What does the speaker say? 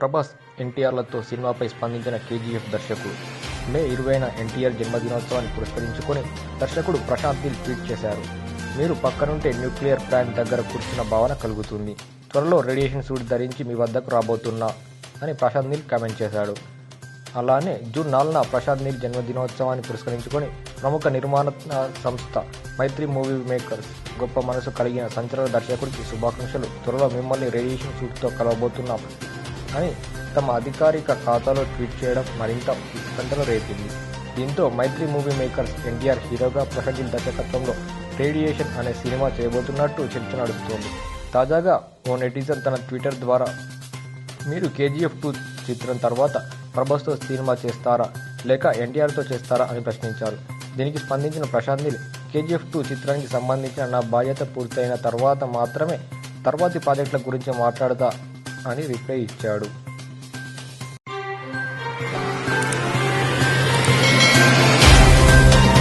ప్రభాస్ ఎన్టీఆర్లతో సినిమాపై స్పందించిన కేజీఎఫ్ దర్శకుడు. మే ఇరవైన ఎన్టీఆర్ జన్మదినోత్సవాన్ని పురస్కరించుకొని దర్శకుడు ప్రశాంత్ దిల్ ట్వీట్ చేశారు. మీరు పక్కనుంటే న్యూక్లియర్ ప్లాంట్ దగ్గర కూర్చున్న భావన కలుగుతుంది. త్వరలో రేడియేషన్ సూట్ ధరించి మీ వద్దకు రాబోతున్నా అని ప్రశాంత్ నీల్ కామెంట్ చేశాడు. అలానే జూన్ నాలుగున ప్రశాంత్ నీల్ జన్మదినోత్సవాన్ని పురస్కరించుకొని ప్రముఖ నిర్మాణ సంస్థ మైత్రి మూవీ మేకర్స్ గొప్ప మనసు కలిగిన సంచలన దర్శకుడికి శుభాకాంక్షలు. త్వరలో మిమ్మల్ని రేడియేషన్ సూట్తో కలవబోతున్నాం. అని తమ అధికారిక ఖాతాలో ట్వీట్ చేయడం మరింత ఉత్కంఠను రేపింది. దీంతో మైత్రి మూవీ మేకర్స్ ఎన్టీఆర్ హీరోగా ప్రశాంత్ దర్శకత్వంలో రేడియేషన్ అనే సినిమా చేయబోతున్నట్టు చర్చ నడుస్తోంది. తాజాగా ఓ నెటిజన్ తన ట్విట్టర్ ద్వారా మీరు కేజీఎఫ్ టూ చిత్రం తర్వాత ప్రభాస్తో సినిమా చేస్తారా? లేక ఎన్టీఆర్తో చేస్తారా? అని ప్రశ్నించారు. దీనికి స్పందించిన ప్రశాంత్ నీల్ కేజీఎఫ్ టూ చిత్రానికి సంబంధించిన నా బాధ్యత పూర్తయిన తర్వాత మాత్రమే తర్వాతి ప్రాజెక్టుల గురించి మాట్లాడతా అని రిప్లై ఇచ్చాడు.